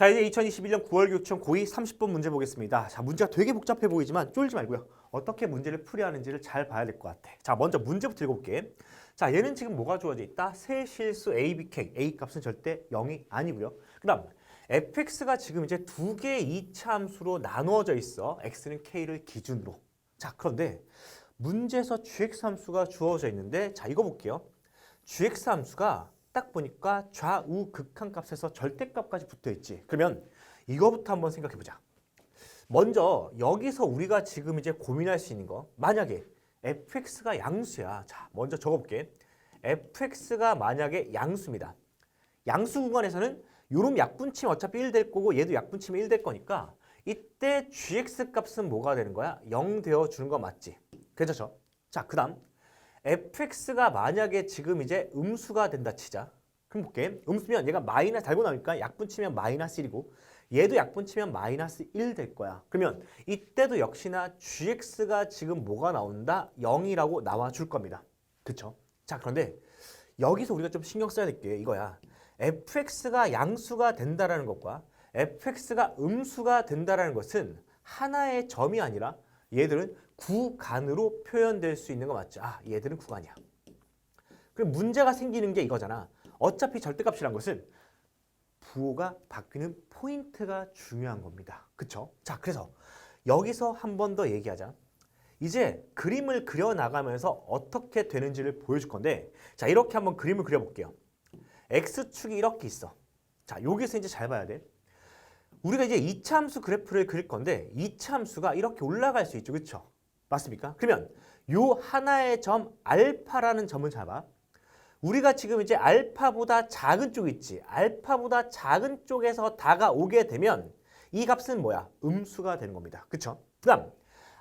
자 이제 2021년 9월 교육청 고2 30분 문제 보겠습니다. 자 문제가 되게 복잡해 보이지만 쫄지 말고요. 어떻게 문제를 풀이야 하는지를 잘 봐야 될 것 같아. 자 먼저 문제부터 읽어볼게. 자 얘는 지금 뭐가 주어져 있다? 세 실수 A, B, K. A 값은 절대 0이 아니고요. 그 다음 fx가 지금 이제 두 개의 이차 함수로 나누어져 있어. x는 k를 기준으로. 자 그런데 문제에서 gx 함수가 주어져 있는데 자 이거 볼게요. gx 함수가 딱 보니까 좌우 극한 값에서 절대값까지 붙어 있지. 그러면 이거부터 한번 생각해 보자. 먼저 여기서 우리가 지금 이제 고민할 수 있는 거 만약에 fx가 양수야. 자, 먼저 적어 볼게. fx가 만약에 양수입니다. 양수 구간에서는 요럼 약분치면 어차피 1 될 거고 얘도 약분치면 1 될 거니까 이때 gx 값은 뭐가 되는 거야? 0 되어 주는 거 맞지? 괜찮죠? 자, 그 다음 fx가 만약에 지금 이제 음수가 된다 치자. 그럼 볼게. 음수면 얘가 마이너스 달고 나니까 약분 치면 마이너스 1이고 얘도 약분 치면 마이너스 1 될 거야. 그러면 이때도 역시나 gx가 지금 뭐가 나온다? 0이라고 나와 줄 겁니다. 그쵸? 자, 그런데 여기서 우리가 좀 신경 써야 될 게 이거야. fx가 양수가 된다라는 것과 fx가 음수가 된다라는 것은 하나의 점이 아니라 얘들은 구간으로 표현될 수 있는 거 맞죠? 아, 얘들은 구간이야. 그럼 문제가 생기는 게 이거잖아. 어차피 절대값이란 것은 부호가 바뀌는 포인트가 중요한 겁니다. 그쵸? 자, 그래서 여기서 한 번 더 얘기하자. 이제 그림을 그려 나가면서 어떻게 되는지를 보여줄 건데, 자, 이렇게 한번 그림을 그려볼게요. x축이 이렇게 있어. 자, 여기서 이제 잘 봐야 돼. 우리가 이제 이차 함수 그래프를 그릴 건데, 이차 함수가 이렇게 올라갈 수 있죠. 그쵸? 맞습니까? 그러면 요 하나의 점 알파라는 점을 잡아. 우리가 지금 이제 알파보다 작은 쪽 있지. 알파보다 작은 쪽에서 다가오게 되면 이 값은 뭐야? 음수가 되는 겁니다. 그쵸? 그 다음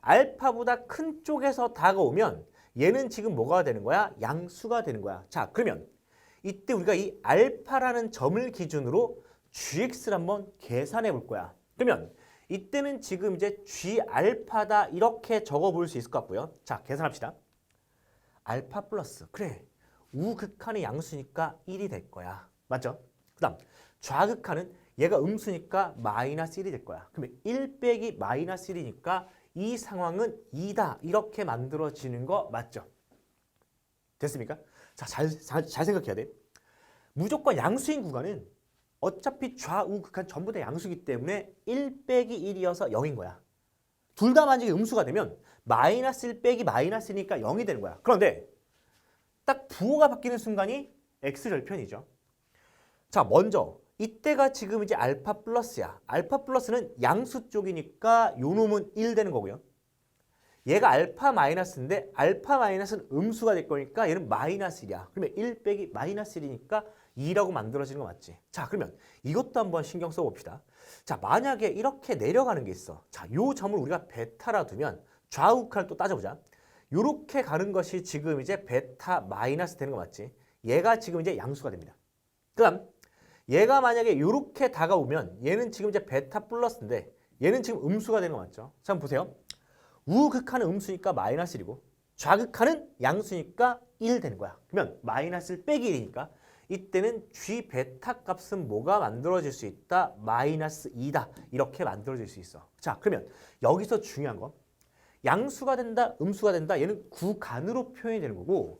알파보다 큰 쪽에서 다가오면 얘는 지금 뭐가 되는 거야? 양수가 되는 거야. 자 그러면 이때 우리가 이 알파라는 점을 기준으로 gx를 한번 계산해 볼 거야. 그러면 이때는 지금 이제 g 알파다 이렇게 적어 볼 수 있을 것 같고요. 자 계산합시다. 알파 플러스 그래 우극한의 양수니까 1이 될 거야. 맞죠? 그 다음 좌극한은 얘가 음수니까 마이너스 1이 될 거야. 그러면 1 빼기 마이너스 1이니까 이 상황은 2다. 이렇게 만들어지는 거 맞죠? 됐습니까? 자, 잘, 잘, 잘 생각해야 돼. 무조건 양수인 구간은 어차피 좌우 극한 전부 다 양수기 때문에 1 빼기 1이어서 0인 거야. 둘 다 만약에 음수가 되면 마이너스 1 빼기 마이너스니까 0이 되는 거야. 그런데 딱 부호가 바뀌는 순간이 x절편이죠. 자, 먼저 이때가 지금 이제 알파 플러스야. 알파 플러스는 양수 쪽이니까 요 놈은 1 되는 거고요. 얘가 알파 마이너스인데 알파 마이너스는 음수가 될 거니까 얘는 마이너스 1이야. 그러면 1 빼기 마이너스 1이니까 2라고 만들어지는 거 맞지? 자, 그러면 이것도 한번 신경 써봅시다. 자, 만약에 이렇게 내려가는 게 있어. 자, 요 점을 우리가 베타라 두면 좌우칸을 또 따져보자. 요렇게 가는 것이 지금 이제 베타 마이너스 되는 거 맞지? 얘가 지금 이제 양수가 됩니다. 그 다음 얘가 만약에 요렇게 다가오면 얘는 지금 이제 베타 플러스인데 얘는 지금 음수가 되는 거 맞죠? 자, 한번 보세요. 우극한은 음수니까 마이너스 1이고 좌극한은 양수니까 1 되는 거야. 그러면 마이너스 1 빼기 1이니까 이때는 g 베타 값은 뭐가 만들어질 수 있다? 마이너스 2다. 이렇게 만들어질 수 있어. 자, 그러면 여기서 중요한 거 양수가 된다, 음수가 된다. 얘는 구간으로 표현이 되는 거고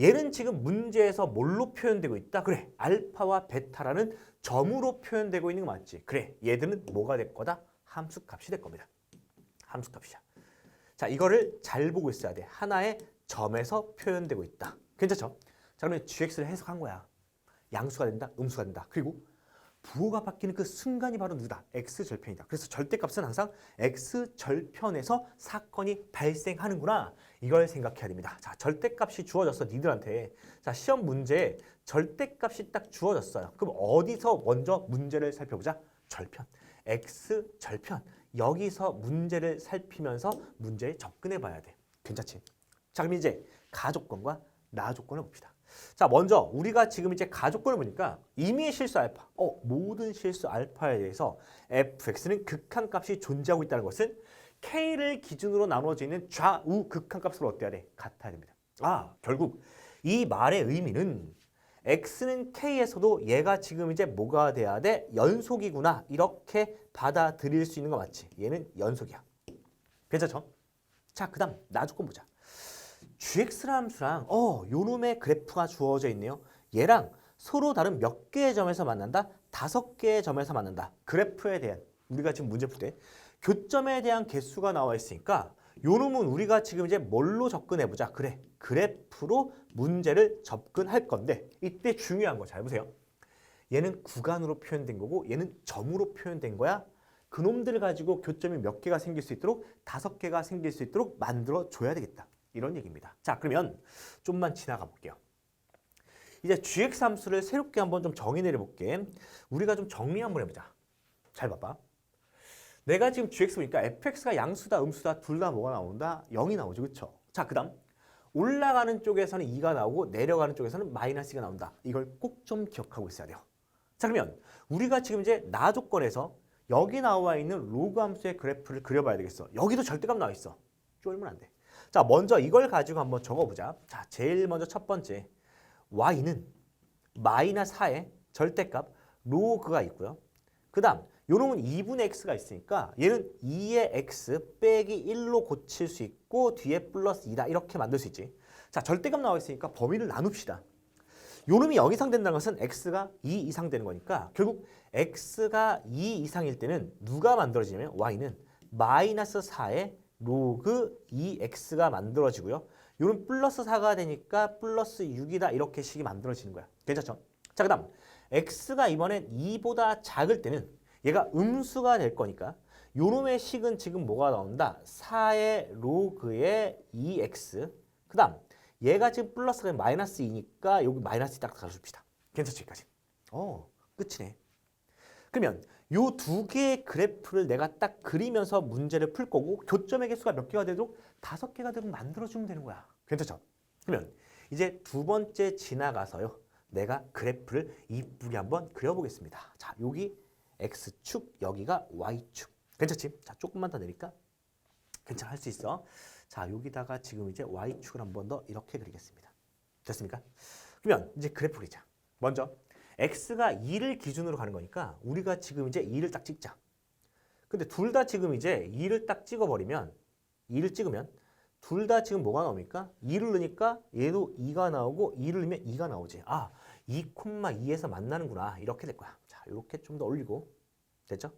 얘는 지금 문제에서 뭘로 표현되고 있다? 그래, 알파와 베타라는 점으로 표현되고 있는 거 맞지? 그래, 얘들은 뭐가 될 거다? 함수 값이 될 겁니다. 함수 값이야. 자, 이거를 잘 보고 있어야 돼. 하나의 점에서 표현되고 있다. 괜찮죠? 자, 그러면 gx를 해석한 거야. 양수가 된다, 음수가 된다. 그리고 부호가 바뀌는 그 순간이 바로 누구다? x절편이다. 그래서 절대값은 항상 x절편에서 사건이 발생하는구나. 이걸 생각해야 됩니다. 자, 절대값이 주어졌어, 니들한테. 자, 시험 문제에 절대값이 딱 주어졌어요. 그럼 어디서 먼저 문제를 살펴보자? 절편. x절편. 여기서 문제를 살피면서 문제에 접근해 봐야 돼. 괜찮지? 자, 그럼 이제 가조건과 나조건을 봅시다. 자, 먼저 우리가 지금 이제 가조건을 보니까 임의의 실수 알파, 어, 모든 실수 알파에 대해서 fx는 극한값이 존재하고 있다는 것은 k를 기준으로 나누어져 있는 좌우 극한값으로 어때야 돼? 같아야 됩니다. 아, 결국 이 말의 의미는 x는 k에서도 얘가 지금 이제 뭐가 돼야 돼? 연속이구나. 이렇게 받아들일 수 있는 거 맞지? 얘는 연속이야. 괜찮죠? 자, 그 다음 나 조건 보자. Gx라는 함수랑 어, 요놈의 그래프가 주어져 있네요. 얘랑 서로 다른 몇 개의 점에서 만난다? 다섯 개의 점에서 만난다. 그래프에 대한 우리가 지금 문제 풀 때 교점에 대한 개수가 나와 있으니까 요놈은 우리가 지금 이제 뭘로 접근해 보자. 그래. 그래프로 문제를 접근할 건데 이때 중요한 거 잘 보세요. 얘는 구간으로 표현된 거고 얘는 점으로 표현된 거야. 그놈들 을 가지고 교점이 몇 개가 생길 수 있도록 다섯 개가 생길 수 있도록 만들어 줘야 되겠다. 이런 얘기입니다. 자, 그러면 좀만 지나가 볼게요. 이제 gx 함수를 새롭게 한번 좀 정의 내려 볼게. 우리가 좀 정리 한번 해보자. 잘 봐봐. 내가 지금 gx 보니까 fx가 양수다 음수다 둘 다 뭐가 나온다? 0이 나오죠. 그렇죠? 자, 그 다음 올라가는 쪽에서는 2가 나오고 내려가는 쪽에서는 마이너스 2가 나온다. 이걸 꼭 좀 기억하고 있어야 돼요. 자, 그러면 우리가 지금 이제 나 조건에서 여기 나와 있는 로그 함수의 그래프를 그려봐야 되겠어. 여기도 절대값 나와 있어. 쫄면 안 돼. 자, 먼저 이걸 가지고 한번 적어보자. 자, 제일 먼저 첫 번째 y는 마이너스 4의 절대값 로그가 있고요. 그 다음 요놈은 2분의 x가 있으니까 얘는 2의 x 빼기 1로 고칠 수 있고 뒤에 플러스 2다 이렇게 만들 수 있지. 자 절대값 나와 있으니까 범위를 나눕시다. 요놈이 0 이상 된다는 것은 x가 2 이상 되는 거니까 결국 x가 2 이상일 때는 누가 만들어지냐면 y는 마이너스 4의 로그 2x가 만들어지고요. 요런 플러스 4가 되니까 플러스 6이다 이렇게 식이 만들어지는 거야. 괜찮죠? 자 그 다음 x가 이번엔 2보다 작을 때는 얘가 음수가 될 거니까 요놈의 식은 지금 뭐가 나온다? 4의 로그의 2x 그 다음 얘가 지금 플러스가 마이너스 2니까 여기 마이너스 딱 달아줍시다. 괜찮죠? 여기까지. 어 끝이네. 그러면 요 두 개의 그래프를 내가 딱 그리면서 문제를 풀 거고 교점의 개수가 몇 개가 되도록 다섯 개가 되도록 만들어주면 되는 거야. 괜찮죠? 그러면 이제 두 번째 지나가서요. 내가 그래프를 이쁘게 한번 그려보겠습니다. 자, 여기 X축, 여기가 Y축. 괜찮지? 자, 조금만 더 내릴까? 괜찮아, 할 수 있어. 자, 여기다가 지금 이제 Y축을 한 번 더 이렇게 그리겠습니다. 됐습니까? 그러면 이제 그래프 그리자. 먼저 X가 2를 기준으로 가는 거니까 우리가 지금 이제 2를 딱 찍자. 근데 둘 다 지금 이제 2를 딱 찍어버리면 2를 찍으면 둘 다 지금 뭐가 나옵니까? 2를 넣으니까 얘도 2가 나오고 2를 넣으면 2가 나오지. 아, 2,2에서 만나는구나. 이렇게 될 거야. 자, 이렇게 좀 더 올리고. 됐죠?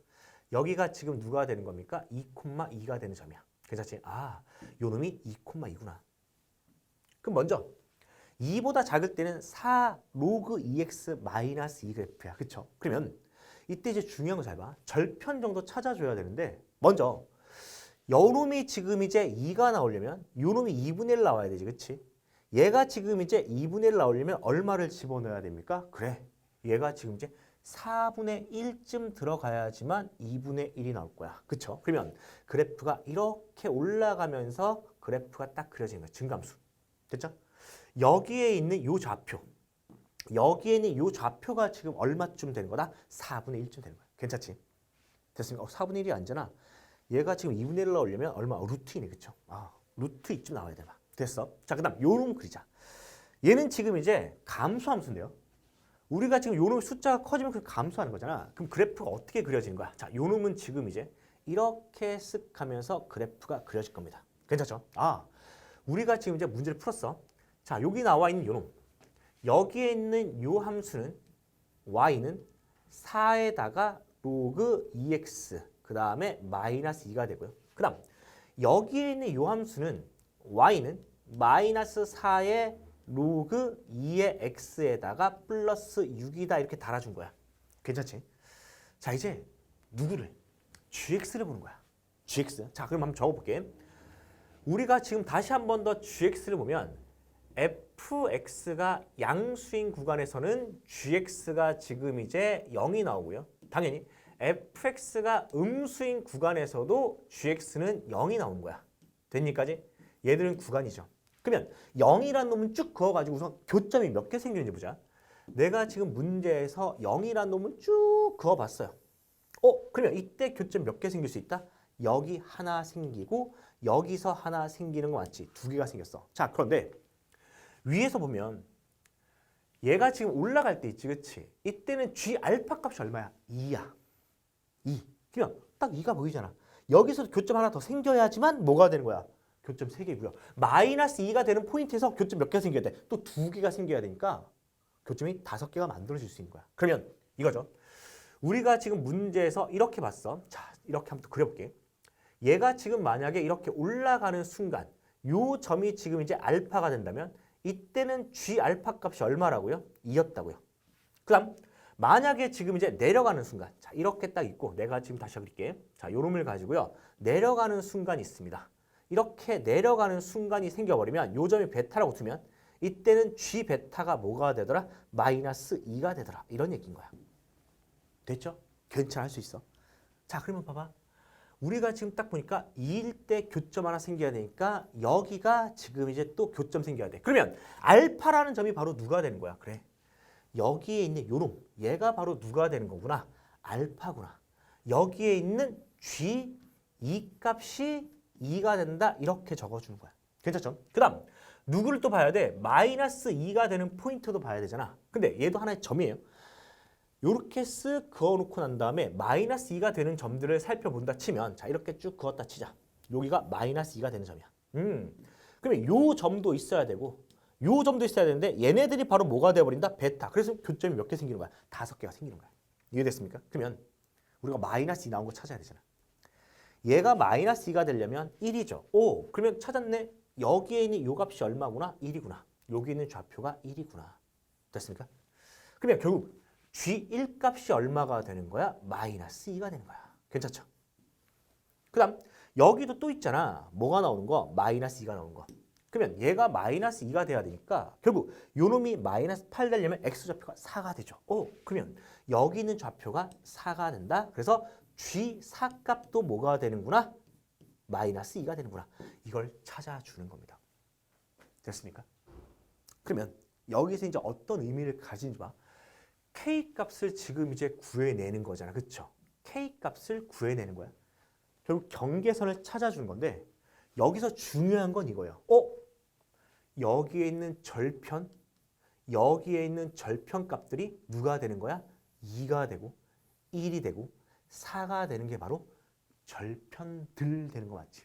여기가 지금 누가 되는 겁니까? 2,2가 되는 점이야. 괜찮지? 아, 요 놈이 2,2구나. 그럼 먼저 2보다 작을 때는 4 로그 2x 마이너스 2 그래프야. 그쵸? 그러면 이때 이제 중요한 거 잘 봐. 절편 정도 찾아줘야 되는데 먼저 요놈이 지금 이제 2가 나오려면 요놈이 2분의 1 나와야 되지. 그치? 얘가 지금 이제 2분의 1 나오려면 얼마를 집어넣어야 됩니까? 그래. 얘가 지금 이제 4분의 1쯤 들어가야지만 2분의 1이 나올 거야. 그쵸? 그러면 그래프가 이렇게 올라가면서 그래프가 딱 그려지는 거야. 증감수. 됐죠? 여기에 있는 요 좌표. 여기에 있는 요 좌표가 지금 얼마쯤 되는 거다? 4분의 1쯤 되는 거야. 괜찮지? 됐습니까? 어, 4분의 1이 아니잖아. 얘가 지금 2분의 1로 올리면 얼마? 어, 루트 2네. 그쵸? 아, 루트 2쯤 나와야 되나? 됐어. 자, 그 다음 요놈 그리자. 얘는 지금 이제 감수함수인데요. 우리가 지금 요놈 숫자가 커지면 그 감수하는 거잖아. 그럼 그래프가 어떻게 그려지는 거야? 자, 요놈은 지금 이제 이렇게 쓱 하면서 그래프가 그려질 겁니다. 괜찮죠? 아, 우리가 지금 이제 문제를 풀었어. 자, 여기 나와 있는 요놈. 여기에 있는 요 함수는 y는 4에다가 로그 2x 그 다음에 마이너스 2가 되고요. 그 다음 여기에 있는 요 함수는 y는 마이너스 4의 로그 2의 x에다가 플러스 6이다 이렇게 달아준 거야. 괜찮지? 자 이제 누구를? gx를 보는 거야. gx. 자 그럼 한번 적어볼게. 우리가 지금 다시 한 번 더 gx를 보면 fx가 양수인 구간에서는 gx가 지금 이제 0이 나오고요. 당연히 fx가 음수인 구간에서도 gx는 0이 나오는 거야. 됐니까지? 얘들은 구간이죠. 그러면 0이란 놈은 쭉 그어가지고 우선 교점이 몇 개 생기는지 보자. 내가 지금 문제에서 0이란 놈은 쭉 그어봤어요. 어? 그러면 이때 교점 몇 개 생길 수 있다? 여기 하나 생기고 여기서 하나 생기는 거 맞지? 두 개가 생겼어. 자 그런데 위에서 보면 얘가 지금 올라갈 때 있지, 그치? 이때는 G 알파 값이 얼마야? 2야. 2. 그냥 딱 2가 보이잖아. 여기서 교점 하나 더 생겨야지만 뭐가 되는 거야? 교점 3개고요. 마이너스 2가 되는 포인트에서 교점 몇개 생겨야 돼? 또 2개가 생겨야 되니까 교점이 5개가 만들어질 수 있는 거야. 그러면 이거죠. 우리가 지금 문제에서 이렇게 봤어. 자, 이렇게 한번 또 그려볼게. 얘가 지금 만약에 이렇게 올라가는 순간 요 점이 지금 이제 알파가 된다면 이때는 G 알파 값이 얼마라고요? 2였다고요. 그 다음 만약에 지금 이제 내려가는 순간 자 이렇게 딱 있고 내가 지금 다시 그릴게 자 요놈을 가지고요 내려가는 순간이 있습니다 이렇게 내려가는 순간이 생겨버리면 요 점이 베타라고 두면 이때는 G 베타가 뭐가 되더라? 마이너스 2가 되더라 이런 얘기인 거야 됐죠? 괜찮아 할 수 있어 자 그러면 봐봐 우리가 지금 딱 보니까 2일 때 교점 하나 생겨야 되니까 여기가 지금 이제 또 교점 생겨야 돼. 그러면 알파라는 점이 바로 누가 되는 거야? 그래. 여기에 있는 요놈 얘가 바로 누가 되는 거구나? 알파구나. 여기에 있는 G 이 값이 2가 된다. 이렇게 적어주는 거야. 괜찮죠? 그 다음 누구를 또 봐야 돼? 마이너스 2가 되는 포인트도 봐야 되잖아. 근데 얘도 하나의 점이에요 요렇게 쓱 그어놓고 난 다음에 마이너스 2가 되는 점들을 살펴본다 치면 자 이렇게 쭉 그었다 치자 여기가 마이너스 2가 되는 점이야 음 그러면 요 점도 있어야 되고 요 점도 있어야 되는데 얘네들이 바로 뭐가 되어버린다? 베타. 그래서 교점이 몇 개 생기는 거야? 다섯 개가 생기는 거야. 이해됐습니까? 그러면 우리가 마이너스 2 나온 거 찾아야 되잖아. 얘가 마이너스 2가 되려면 1이죠. 오, 그러면 찾았네. 여기에 있는 요 값이 얼마구나? 1이구나. 여기 있는 좌표가 1이구나. 됐습니까? 그러면 결국 G1 값이 얼마가 되는 거야? 마이너스 2가 되는 거야. 괜찮죠? 그 다음 여기도 또 있잖아. 뭐가 나오는 거? 마이너스 2가 나오는 거. 그러면 얘가 마이너스 2가 돼야 되니까 결국 요 놈이 마이너스 8 되려면 x좌표가 4가 되죠. 오, 그러면 여기 있는 좌표가 4가 된다. 그래서 g4 값도 뭐가 되는구나? 마이너스 2가 되는구나. 이걸 찾아주는 겁니다. 됐습니까? 그러면 여기서 이제 어떤 의미를 가지는지 봐. K 값을 지금 이제 구해내는 거잖아. 그렇죠? k 값을 구해내는 거야. 결국 경계선을 찾아주는 건데 여기서 중요한 건 이거예요. 어? 여기에 있는 절편, 여기에 있는 절편 값들이 누가 되는 거야? 2가 되고 1이 되고 4가 되는 게 바로 절편들 되는 거 맞지?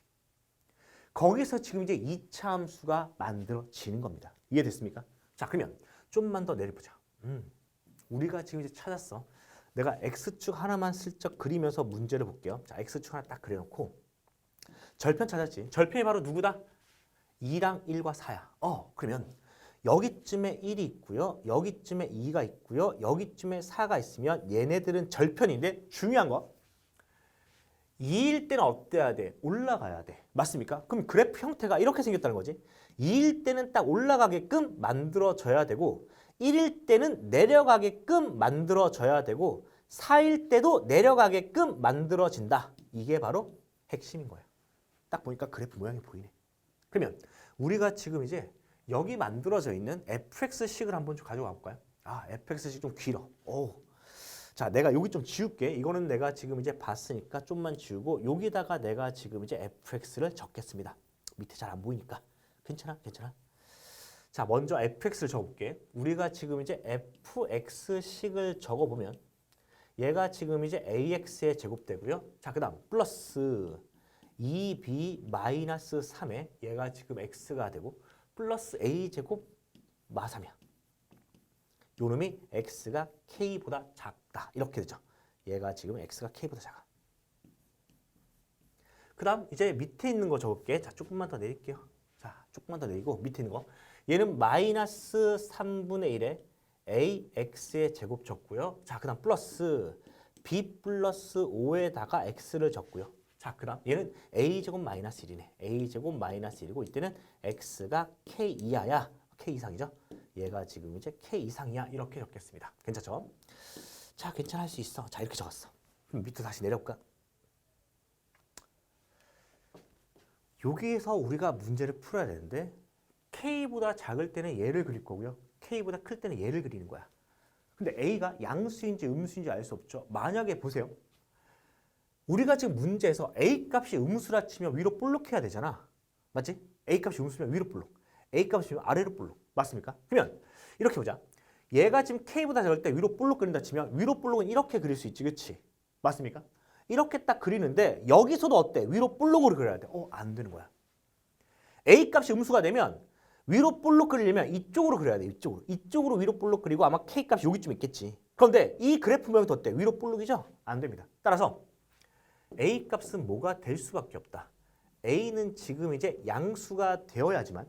거기서 지금 이제 2차 함수가 만들어지는 겁니다. 이해됐습니까? 자, 그러면 좀만 더 내려보자. 음, 우리가 지금 이제 찾았어. 내가 X축 하나만 슬쩍 그리면서 문제를 볼게요. 자, X축 하나 딱 그려놓고 절편 찾았지. 절편이 바로 누구다? 2랑 1과 4야. 어, 그러면 여기쯤에 1이 있고요. 여기쯤에 2가 있고요. 여기쯤에 4가 있으면 얘네들은 절편인데 중요한 거 2일 때는 어때야 돼? 올라가야 돼. 맞습니까? 그럼 그래프 형태가 이렇게 생겼다는 거지. 2일 때는 딱 올라가게끔 만들어져야 되고 1일 때는 내려가게끔 만들어져야 되고 4일 때도 내려가게끔 만들어진다. 이게 바로 핵심인 거예요. 딱 보니까 그래프 모양이 보이네. 그러면 우리가 지금 이제 여기 만들어져 있는 fx식을 한번 좀 가져가 볼까요? 아, fx식 좀 길어. 오. 자, 내가 여기 좀 지울게. 이거는 내가 지금 이제 봤으니까 좀만 지우고 여기다가 내가 지금 이제 fx를 적겠습니다. 밑에 잘 안 보이니까. 괜찮아? 괜찮아? 자, 먼저 fx를 적어볼게. 우리가 지금 이제 fx식을 적어보면 얘가 지금 이제 ax의 제곱되고요. 자, 그 다음 플러스 2b 마이너스 3에 얘가 지금 x가 되고 플러스 a 제곱 마 3이야. 요 놈이 x가 k보다 작다. 이렇게 되죠. 얘가 지금 x가 k보다 작아. 그 다음 이제 밑에 있는 거 적을게. 자, 조금만 더 내릴게요. 자, 조금만 더 내리고 밑에 있는 거. 얘는 마이너스 3분의 1에 ax의 제곱 적고요. 자, 그 다음 플러스 b 플러스 5에다가 x를 적고요. 자, 그 다음 얘는 a제곱 마이너스 1이네. a제곱 마이너스 1이고 이때는 x가 k 이하야. k 이상이죠. 얘가 지금 이제 k 이상이야. 이렇게 적겠습니다. 괜찮죠? 자, 괜찮아 할 수 있어. 자, 이렇게 적었어. 그럼 밑으로 다시 내려볼까? 여기에서 우리가 문제를 풀어야 되는데 k보다 작을 때는 얘를 그릴 거고요. k보다 클 때는 얘를 그리는 거야. 근데 a가 양수인지 음수인지 알 수 없죠. 만약에 보세요. 우리가 지금 문제에서 a 값이 음수라 치면 위로 볼록해야 되잖아. 맞지? a 값이 음수면 위로 볼록. a 값이면 아래로 볼록. 맞습니까? 그러면 이렇게 보자. 얘가 지금 K보다 작을 때 위로 볼록 그린다 치면 위로 볼록은 이렇게 그릴 수 있지, 그렇지? 맞습니까? 이렇게 딱 그리는데 여기서도 어때? 위로 볼록으로 그려야 돼. 어, 안 되는 거야. A 값이 음수가 되면 위로 볼록 그리려면 이쪽으로 그려야 돼. 이쪽으로. 이쪽으로 위로 볼록 그리고 아마 K 값이 여기쯤 있겠지. 그런데 이 그래프 모양이 어때? 위로 볼록이죠? 안 됩니다. 따라서 A 값은 뭐가 될 수밖에 없다. A는 지금 이제 양수가 되어야지만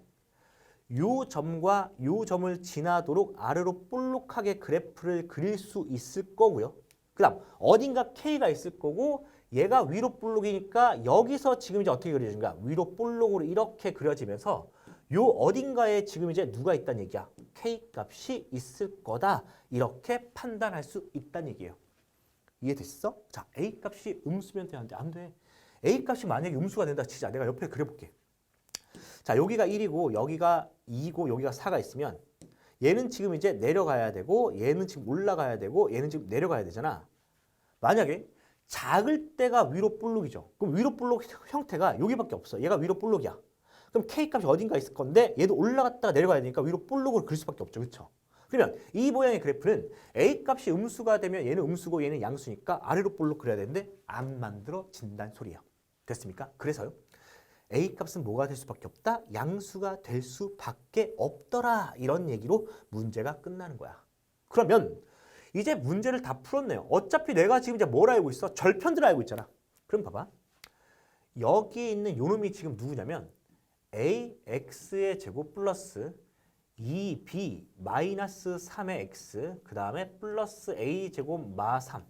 요 점과 요 점을 지나도록 아래로 볼록하게 그래프를 그릴 수 있을 거고요. 그 다음 어딘가 K가 있을 거고 얘가 위로 볼록이니까 여기서 지금 이제 어떻게 그려진가? 위로 볼록으로 이렇게 그려지면서 요 어딘가에 지금 이제 누가 있다는 얘기야? K 값이 있을 거다. 이렇게 판단할 수 있다는 얘기예요. 이해됐어? 자, A 값이 음수면 되는데 안 돼. A 값이 만약에 음수가 된다 치자. 내가 옆에 그려볼게. 자, 여기가 1이고 여기가 2고 여기가 4가 있으면 얘는 지금 이제 내려가야 되고 얘는 지금 올라가야 되고 얘는 지금 내려가야 되잖아. 만약에 작을 때가 위로 볼록이죠. 그럼 위로 볼록 형태가 여기밖에 없어. 얘가 위로 볼록이야. 그럼 K 값이 어딘가 있을 건데 얘도 올라갔다가 내려가야 되니까 위로 볼록으로 그릴 수밖에 없죠. 그렇죠? 그러면 이 모양의 그래프는 A 값이 음수가 되면 얘는 음수고 얘는 양수니까 아래로 볼록 그려야 되는데 안 만들어진다는 소리예요. 됐습니까? 그래서요. A 값은 뭐가 될 수밖에 없다? 양수가 될 수밖에 없더라. 이런 얘기로 문제가 끝나는 거야. 그러면 이제 문제를 다 풀었네요. 어차피 내가 지금 이제 뭘 알고 있어? 절편들 알고 있잖아. 그럼 봐봐. 여기에 있는 요놈이 지금 누구냐면 AX의 제곱 플러스 2B 마이너스 3의 X 그 다음에 플러스 A 제곱 마 3.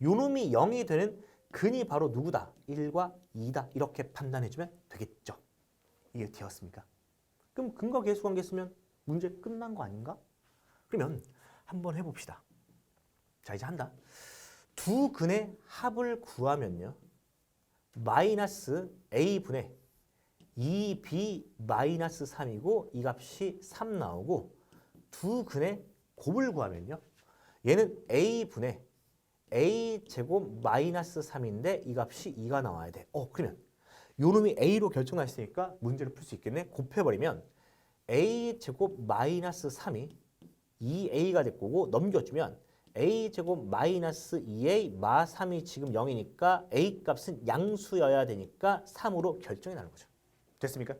요놈이 0이 되는 근이 바로 누구다? 1과 2다. 이렇게 판단해주면 되겠죠. 이게 되었습니까? 그럼 근거 계수 관계 쓰면 문제 끝난 거 아닌가? 그러면 한번 해봅시다. 자 이제 한다. 두 근의 합을 구하면요. 마이너스 a분의 2b 마이너스 3이고 이 값이 3 나오고 두 근의 곱을 구하면요. 얘는 a분의 a 제곱 마이너스 3인데 이 값이 2가 나와야 돼. 어 그러면 요 놈이 a로 결정났으니까 문제를 풀 수 있겠네. 곱해버리면 a 제곱 마이너스 3이 2a가 될 거고 넘겨주면 a 제곱 마이너스 2a 마 3이 지금 0이니까 a 값은 양수여야 되니까 3으로 결정이 나는 거죠. 됐습니까?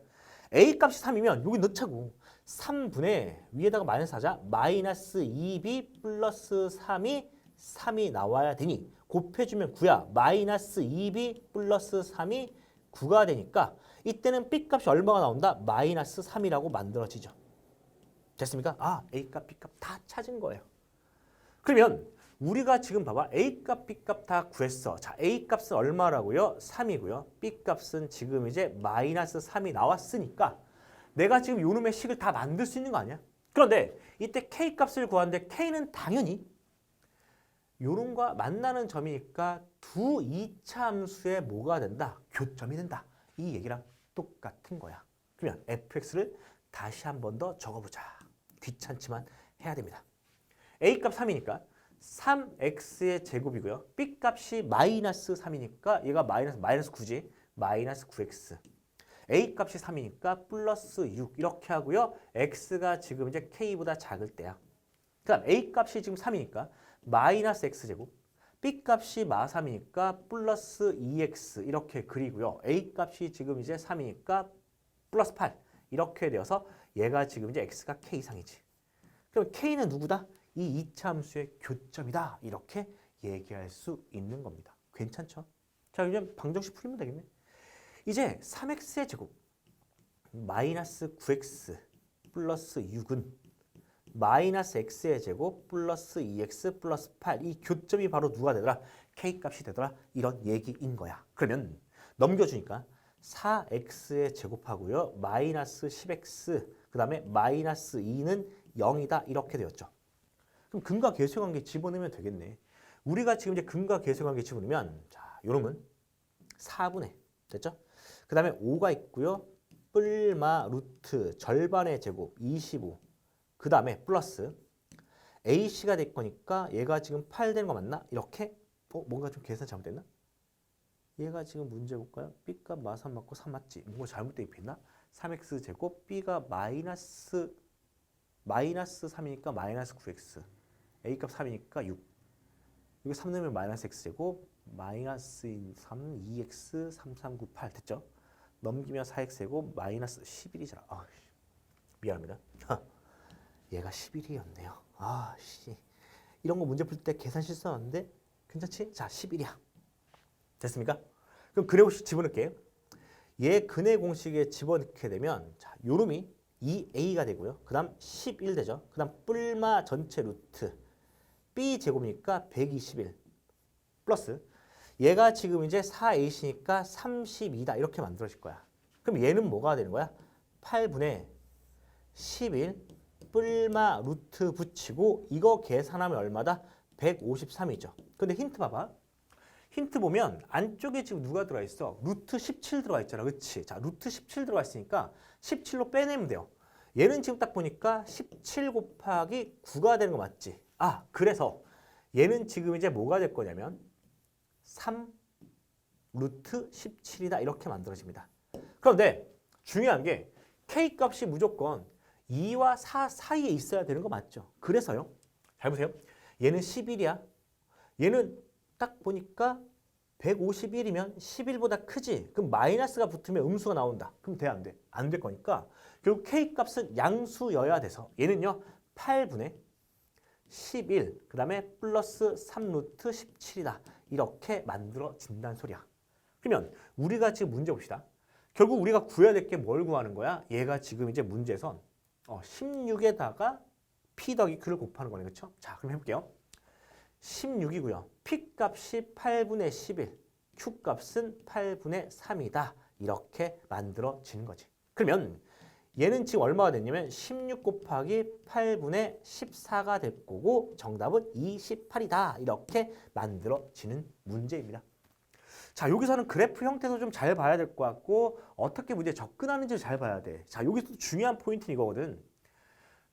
a 값이 3이면 여기 넣자고 3분의 위에다가 마이너스 하자 마이너스 2b 플러스 3이 3이 나와야 되니 곱해주면 9야 마이너스 2b 플러스 3이 9가 되니까 이때는 b 값이 얼마가 나온다? 마이너스 3이라고 만들어지죠. 됐습니까? 아 A값, B값 다 찾은 거예요. 그러면 우리가 지금 봐봐 A값, B값 다 구했어. 자 A값은 얼마라고요? 3이고요. B값은 지금 이제 마이너스 3이 나왔으니까 내가 지금 요놈의 식을 다 만들 수 있는 거 아니야? 그런데 이때 K값을 구하는데 K는 당연히 요놈과 만나는 점이니까 두 2차 함수의 뭐가 된다? 교점이 된다. 이 얘기랑 똑같은 거야. 그러면 fx를 다시 한 번 더 적어보자. 귀찮지만 해야 됩니다. A값 3이니까 3x의 제곱이고요. B값이 마이너스 3이니까 얘가 마이너스 마이너스 9지. 마이너스 9x. A값이 3이니까 플러스 6 이렇게 하고요. x가 지금 이제 k보다 작을 때야. 그 다음 A값이 지금 3이니까 마이너스 x제곱. B값이 마 3이니까 플러스 2x 이렇게 그리고요. A값이 지금 이제 3이니까 플러스 8 이렇게 되어서 얘가 지금 이제 x가 k 이상이지. 그럼 k는 누구다? 이 2차 함수의 교점이다. 이렇게 얘기할 수 있는 겁니다. 괜찮죠? 자, 이제 방정식 풀면 되겠네. 이제 3x의 제곱 마이너스 9x 플러스 6은 마이너스 x의 제곱 플러스 2x 플러스 8 이 교점이 바로 누가 되더라? k값이 되더라. 이런 얘기인 거야. 그러면 넘겨주니까 4x의 제곱하고요. 마이너스 10x 그 다음에 마이너스 2는 0이다 이렇게 되었죠. 그럼 근과 계수 관계 집어넣으면 되겠네. 우리가 지금 이제 근과 계수 관계 집어넣으면 자, 요놈은 4분의 됐죠? 그 다음에 5가 있고요. 뿔마 루트 절반의 제곱 25. 그 다음에 플러스 AC가 될 거니까 얘가 지금 8 되는 거 맞나? 이렇게 어 뭔가 좀 계산 잘못됐나? 얘가 지금 문제 볼까요? B값 마3 맞고 3 맞지? 뭔가 잘못돼 있나? 3x 제곱 B가 마이너스 마이너스 3이니까 마이너스 9x a값 3이니까 6 이거 3 넣으면 마이너스 x제곱 마이너스 3 2x 3398 됐죠? 넘기면 4x제곱 마이너스 11이잖아 아, 미안합니다. 얘가 11이었네요. 아 씨. 이런 거 문제 풀 때 계산 실수하는데 괜찮지? 자 11이야. 됐습니까? 그럼 그래프 집어넣을게 얘 근의 공식에 집어넣게 되면 자 요름이 2a가 되고요. 그 다음 11 되죠. 그 다음 뿔마 전체 루트 b 제곱이니까 121 플러스 얘가 지금 이제 4ac니까 32다 이렇게 만들어질 거야 그럼 얘는 뭐가 되는 거야? 8분의 11 뿔마 루트 붙이고 이거 계산하면 얼마다? 153이죠 근데 힌트 봐봐 힌트 보면 안쪽에 지금 누가 들어가 있어? 루트 17 들어가 있잖아. 그치? 자, 루트 17 들어가 있으니까 17로 빼내면 돼요. 얘는 지금 딱 보니까 17 곱하기 9가 되는 거 맞지? 아, 그래서 얘는 지금 이제 뭐가 될 거냐면 3 루트 17이다. 이렇게 만들어집니다. 그런데 중요한 게 k 값이 무조건 2와 4 사이에 있어야 되는 거 맞죠? 그래서요. 잘 보세요. 얘는 11이야. 얘는 딱 보니까 151이면 11보다 크지? 그럼 마이너스가 붙으면 음수가 나온다. 그럼 돼, 안 돼? 안 될 거니까 결국 k 값은 양수여야 돼서 얘는요 8분의 11, 그 다음에 플러스 3루트 17이다. 이렇게 만들어진다는 소리야. 그러면 우리가 지금 문제 봅시다. 결국 우리가 구해야 될 게 뭘 구하는 거야? 얘가 지금 이제 문제선 어, 16에다가 p 더하기 q를 곱하는 거네. 그렇죠? 자, 그럼 해볼게요. 16이고요. p 값이 8분의 11, q 값은 8분의 3이다. 이렇게 만들어지는 거지. 그러면 얘는 지금 얼마가 됐냐면 16 곱하기 8분의 14가 될 거고 정답은 28이다. 이렇게 만들어지는 문제입니다. 자, 여기서는 그래프 형태도 좀 잘 봐야 될 것 같고 어떻게 문제에 접근하는지를 잘 봐야 돼. 자, 여기서 중요한 포인트는 이거거든.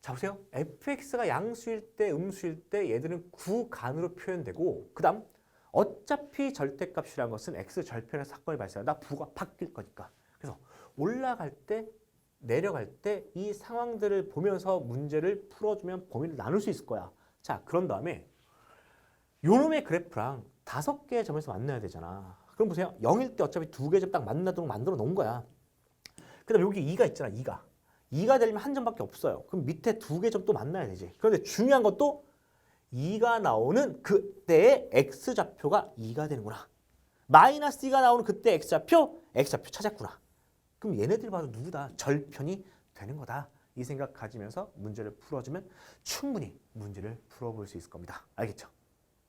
자 보세요. fx가 양수일 때 음수일 때 얘들은 구간으로 표현되고 그 다음 어차피 절대값이라는 것은 x 절편의 사건이 발생한다. 부가 바뀔 거니까. 그래서 올라갈 때 내려갈 때 이 상황들을 보면서 문제를 풀어주면 범위를 나눌 수 있을 거야. 자 그런 다음에 요놈의 그래프랑 다섯 개의 점에서 만나야 되잖아. 그럼 보세요. 0일 때 어차피 두개점딱 만나도록 만들어 놓은 거야. 그 다음에 여기 2가 있잖아. 2가. 2가 되려면 한 점밖에 없어요. 그럼 밑에 두 개 점 또 만나야 되지. 그런데 중요한 것도 2가 나오는 그때의 x좌표가 2가 되는구나. 마이너스 2가 나오는 그때 x좌표, x좌표 찾았구나. 그럼 얘네들 봐도 누구다? 절편이 되는 거다. 이 생각 가지면서 문제를 풀어주면 충분히 문제를 풀어볼 수 있을 겁니다. 알겠죠?